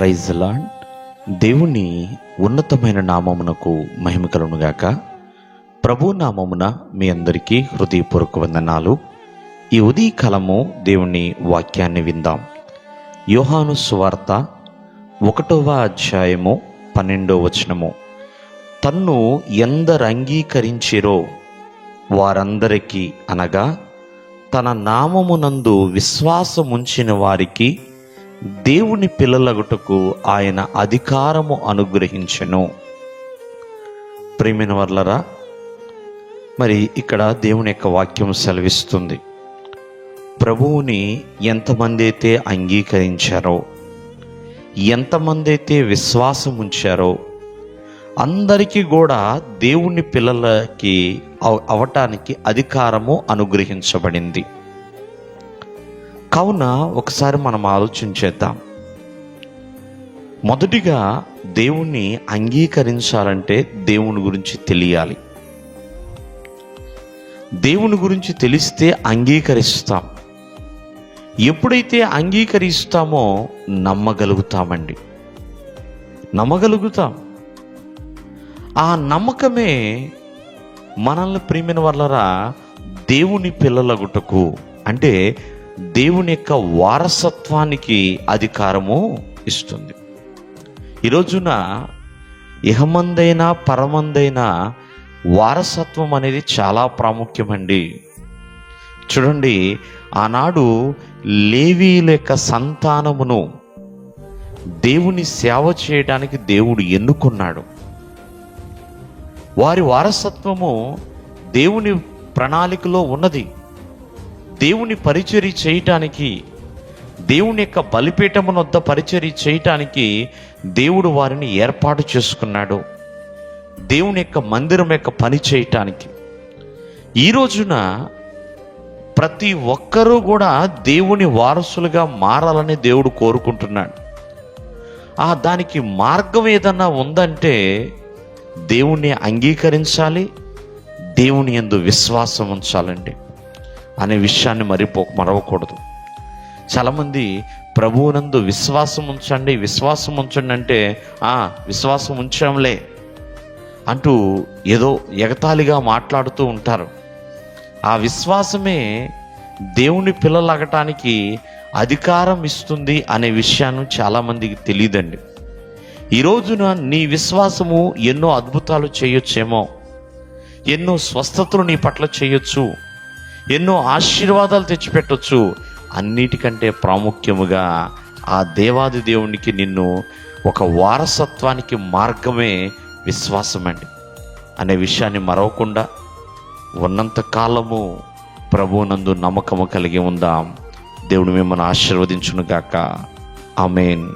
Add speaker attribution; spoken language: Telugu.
Speaker 1: ప్రైజ్ లాడ్ దేవుని ఉన్నతమైన నామమునకు మహిమ కలుగునుగాక ప్రభు నామమున మీ అందరికీ హృదయపూర్వక వందనాలు. ఈ ఉదయకాలము దేవుని వాక్యాన్ని విందాం. యోహాను స్వార్త ఒకటవ అధ్యాయము పన్నెండవ వచనము. తన్ను ఎందరు అంగీకరించిరో వారందరికీ అనగా తన నామమునందు విశ్వాసముంచిన వారికి దేవుని పిల్లలగుటకు ఆయన అధికారము అనుగ్రహించెను. ప్రేమిన వర్లరా మరి ఇక్కడ దేవుని యొక్క వాక్యం సెలవిస్తుంది. ప్రభువుని ఎంతమంది అయితే అంగీకరించారో ఎంతమంది అయితే విశ్వాసం ఉంచారో అందరికీ కూడా దేవుని పిల్లలకి అవ- అవటానికి అధికారము అనుగ్రహించబడింది. కావున ఒకసారి మనం ఆలోచించేద్దాం మొదటిగా దేవుణ్ణి అంగీకరించాలంటే దేవుని గురించి తెలియాలి. దేవుని గురించి తెలిస్తే అంగీకరిస్తాం. ఎప్పుడైతే అంగీకరిస్తామో నమ్మగలుగుతామండి. నమ్మగలుగుతాం. ఆ నమ్మకమే మనల్ని ప్రేమిన వల్లరా దేవుని పిల్లలగుటకు అంటే దేవుని యొక్క వారసత్వానికి అధికారము ఇస్తుంది. ఈ రోజున ఇహమందైనా పరమందైనా వారసత్వం అనేది చాలా ప్రాముఖ్యమండి. చూడండి ఆనాడు లేవీల యొక్క సంతానమును దేవుని సేవ చేయడానికి దేవుడు ఎన్నుకున్నాడు. వారి వారసత్వము దేవుని ప్రణాళికలో ఉన్నది. దేవుని పరిచర్య చేయటానికి దేవుని యొక్క బలిపీఠమున వద్ద పరిచర్య చేయటానికి దేవుడు వారిని ఏర్పాటు చేసుకున్నాడు. దేవుని యొక్క మందిరం యొక్క పని చేయటానికి. ఈ రోజున ప్రతి ఒక్కరూ కూడా దేవుని వారసులుగా మారాలని దేవుడు కోరుకుంటున్నాడు. ఆ దానికి మార్గం ఏదన్నా ఉందంటే దేవుణ్ణి అంగీకరించాలి దేవుని ఎందు విశ్వాసం ఉంచాలండి. అనే విషయాన్ని మరిపో మరవకూడదు. చాలామంది ప్రభువునందు విశ్వాసం ఉంచండి విశ్వాసం ఉంచండి అంటే "ఆ, విశ్వాసం ఉంచాంలే అంటూ ఏదో ఎగతాళిగా మాట్లాడుతూ ఉంటారు. ఆ విశ్వాసమే దేవుని పిల్లలగటానికి అధికారం ఇస్తుంది అనే విషయాన్ని చాలామందికి తెలియదండి ఈ రోజున నీ విశ్వాసము ఎన్నో అద్భుతాలు చేయొచ్చేమో ఎన్నో స్వస్థతలు నీ పట్ల చేయొచ్చు. ఎన్నో ఆశీర్వాదాలు తెచ్చిపెట్టొచ్చు. అన్నిటికంటే ప్రాముఖ్యముగా ఆ దేవాది దేవునికి నిన్ను ఒక వారసత్వానికి మార్గమే విశ్వాసం అండి. అనే విషయాన్ని మరవకుండా ఉన్నంత కాలము ప్రభువునందు నమ్మకము కలిగి ఉందాం. దేవుడు మిమ్మల్ని ఆశీర్వదించునుగాక. ఆమెన్.